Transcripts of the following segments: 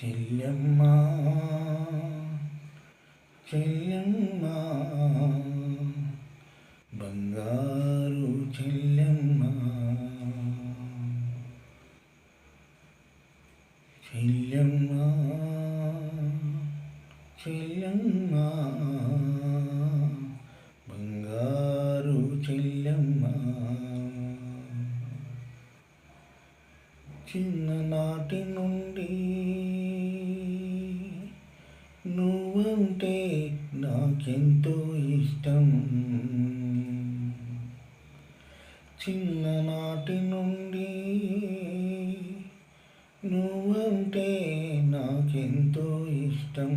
చెల్లెమ్మ చెల్లెమ్మ బంగారు చెల్లెమ్మ చెల్లెమ్మ చెల్లెమ్మ బంగారు చెల్లెమ్మ చిన్ననాటి నుండి నువ్వంటే నాకెంతో ఇష్టం. చిన్ననాటి నుండి నువ్వంటే నాకెంతో ఇష్టం.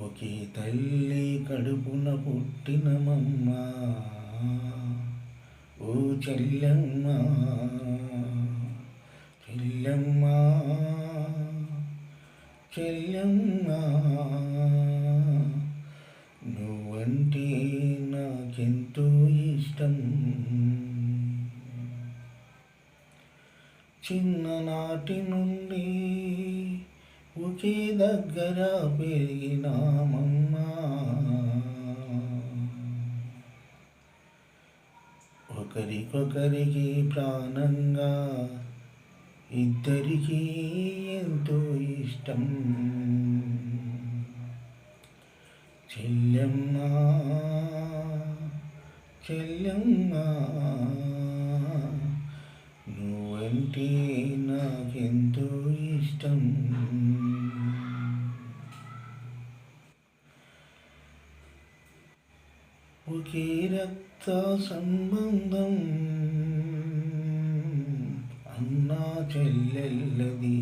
ఒకే తల్లి కడుపున పుట్టినమమ్మ ఓ చెల్లెమ్మ చెల్లమ్మా. చెల్లెమ్మ నువ్వంటే నాకెంతో ఇష్టం. చిన్ననాటి నుండి ఒకే దగ్గర పెరిగినామమ్మా. ఒకరికొకరికి ప్రాణంగా ఇద్దరికీ ఎంతో ఇష్టం. నాకెంతో ఇష్టం ఒకే రక్త సంబంధం అన్నా చెల్లెల్లది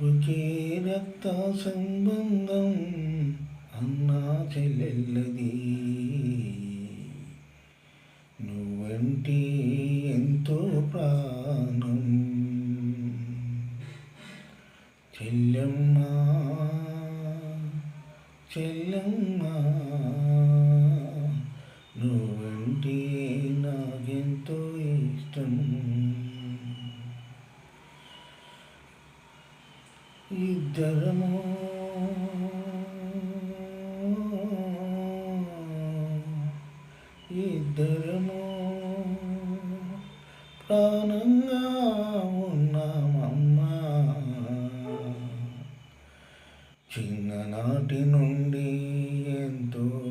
ఒకే రక్త సంబంధం అన్నా చెల్లెల్లది నువ్వంటే చెల్లెమ్మ చెల్లెమ్మ నువ్వంటే నాకెంతో ఇష్టం. ఇద్దరము చిన్ననాటి నుండి ఎంతో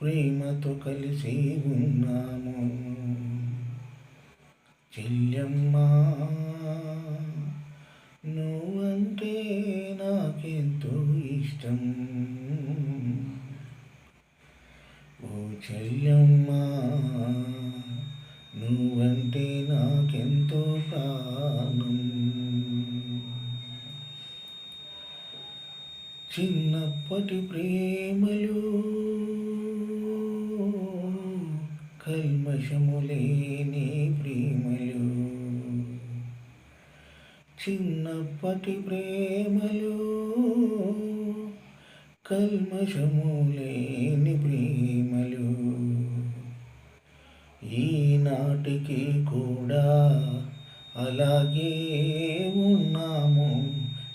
ప్రేమతో కలిసి ఉన్నాము. చెల్లెమ్మ. చిన్నప్పటి ప్రేమలు కల్మషము లేని ప్రేమలు. చిన్నప్పటి ప్రేమలు కల్మషము లేని ప్రేమలు. ఈనాటికి కూడా అలాగే ఉన్నాము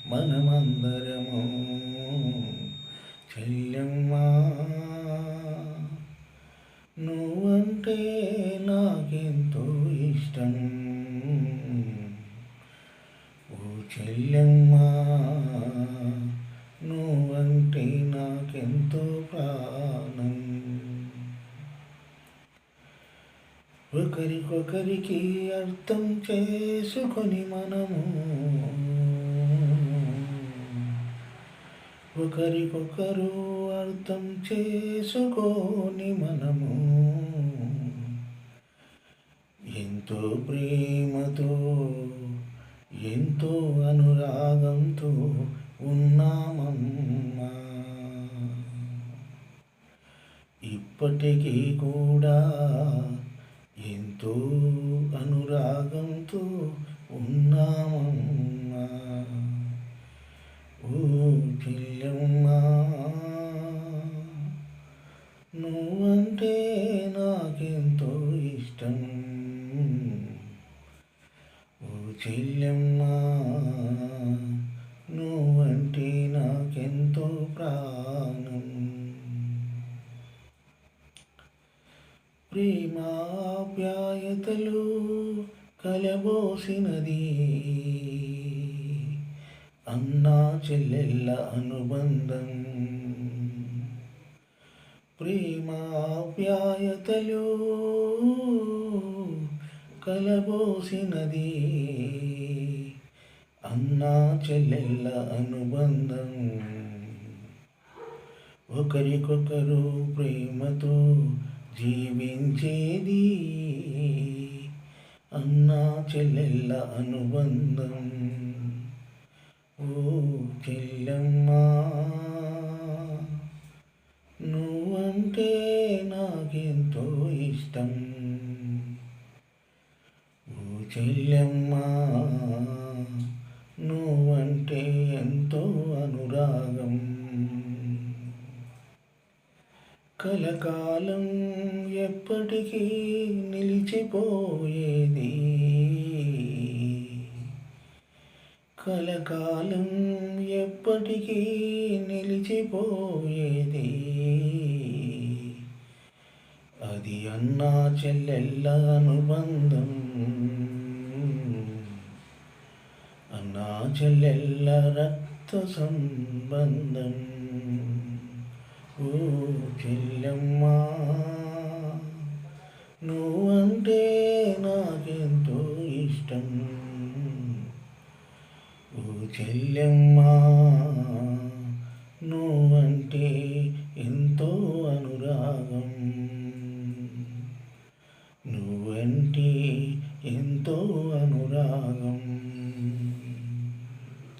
మనమందరము. చెల్లెమ్మా నువ్వంటే నాకెంతో ఇష్టం. ఓ చెల్లెమ్మా నువ్వంటే నాకెంతో ప్రాణం. ఒకరికొకరికి అర్థం చేసుకొని మనము ఒకరికొకరు అర్థం చేసుకొని మనము ఎంతో ప్రేమతో ఎంతో అనురాగంతో ఉన్నామమ్మా. ఇప్పటికీ కూడా ఎంతో అనురాగంతో ఉన్నామమ్మా. చెల్లెమ్మ నువ్వంటే నాకెంతో ఇష్టం. చెల్లెమ్మా నువ్వంటే నాకెంతో ప్రాణం. ప్రేమాప్యాయతలు కలబోసినది చెల్లెళ్ళ అనుబంధం. ప్రేమాప్యాయతలు కలబోసినది అన్నా చెల్లెళ్ళ అనుబంధం. ఒకరికొకరు ప్రేమతో జీవించేది అన్నా చెల్లెళ్ళ అనుబంధం. ఓ చెల్లెమ్మా నువ్వంటే నాకెంతో ఇష్టం. ఓ చెల్లెమ్మా నువ్వంటే ఎంతో అనురాగం. కలకాలం ఎప్పటికీ నిలిచిపోయేది. కలకాలం ఎప్పటికీ నిలిచిపోయేది అది అన్నా చెల్లెళ్ళ అనుబంధం అన్నా చెల్లెళ్ళ రక్త సంబంధం